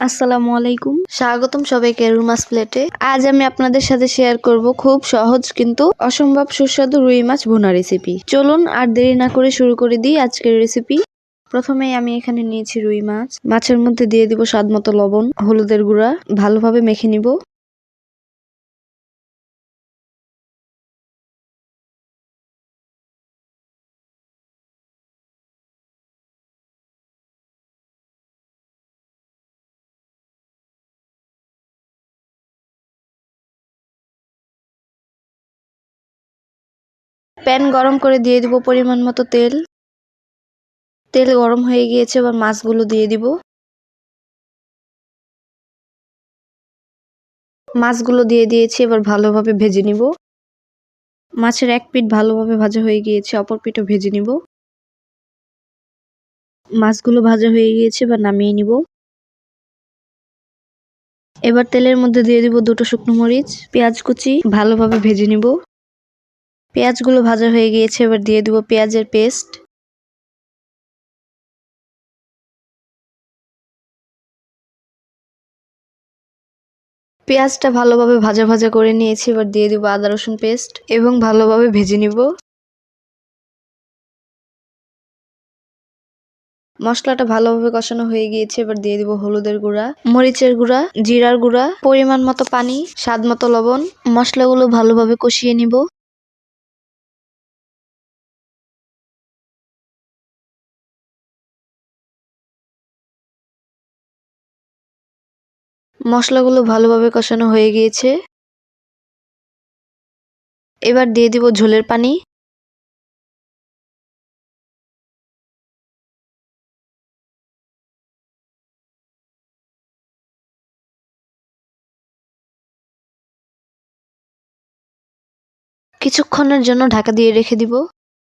আসসালামু আলাইকুম। স্বাগতম সবাইকে রুমাস প্লেটে। আজ আমি আপনাদের সাথে শেয়ার করব খুব সহজ কিন্তু অসম্ভব সুস্বাদু রুই মাছ ভুনা রেসিপি চলুন আর দেরি না করে শুরু করে দিই আজকের রেসিপি প্রথমেই আমি এখানে নিয়েছি রুই মাছ। মাছের মধ্যে দিয়ে দিব স্বাদ মতো লবণ, হলুদের গুঁড়া, ভালোভাবে মেখে নিব। প্যান গরম করে দিয়ে দিব পরিমাণ মতো তেল। তেল গরম হয়ে গিয়েছে, এবার মাছগুলো দিয়ে দিব। মাছগুলো দিয়ে দিয়েছি, এবার ভালোভাবে ভেজে নিব। মাছের এক পিঠ ভালোভাবে ভাজা হয়ে গিয়েছে, অপর পিঠও ভেজে নিব। মাছগুলো ভাজা হয়ে গিয়েছে, এবার নামিয়ে নিব। এবার তেলের মধ্যে দিয়ে দিব দুটো শুকনো মরিচ, পেঁয়াজ কুচি, ভালোভাবে ভেজে নিব। পেঁয়াজগুলো ভাজা হয়ে গিয়েছে, এবার দিয়ে দিব পেঁয়াজের পেস্ট। পেঁয়াজটা ভালোভাবে ভাজা ভাজা করে নিয়েছি, এবার দিয়ে দিব আদা রসুন পেস্ট এবং ভালোভাবে ভেজে নিব। মশলাটা ভালোভাবে কষানো হয়ে গিয়েছে, এবার দিয়ে দিব হলুদের গুঁড়া, মরিচের গুঁড়া, জিরার গুঁড়া, পরিমাণ মতো পানি, স্বাদ মতো লবণ। মশলাগুলো ভালোভাবে কষিয়ে নিব। মশলাগুলো ভালোভাবে কষানো হয়ে গিয়েছে। এবার দিয়ে দিব ঝোলের পানি। কিছুক্ষণের জন্য ঢাকা দিয়ে রেখে দিব।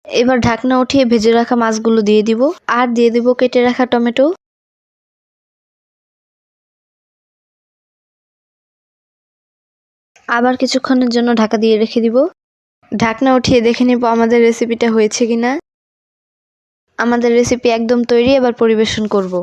এবার ঢাকনা উঠিয়ে ভেজে রাখা মাছগুলো দিয়ে দিব। আর দিয়ে দিব কেটে রাখা টমেটো। আবার কিছুক্ষণের জন্য ঢাকা দিয়ে রেখে দিব। ঢাকনা উঠিয়ে দেখে নিব আমাদের রেসিপিটা হয়েছে কিনা। আমাদের রেসিপি একদম তৈরি, এবার পরিবেশন করব।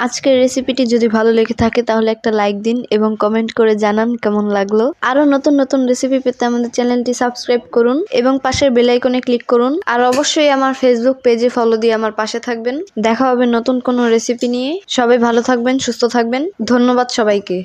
আজকের রেসিপিটি যদি ভালো লেগে থাকে, তাহলে একটা লাইক দিন এবং কমেন্ট করে জানান কেমন লাগল। আরও নতুন নতুন রেসিপি পেতে আমাদের চ্যানেলটি সাবস্ক্রাইব করুন এবং পাশের বেলাইকনে ক্লিক করুন। আর অবশ্যই আমার ফেসবুক পেজে ফলো দিয়ে আমার পাশে থাকবেন। দেখা হবে নতুন কোনো রেসিপি নিয়ে। সবাই ভালো থাকবেন, সুস্থ থাকবেন। ধন্যবাদ সবাইকে।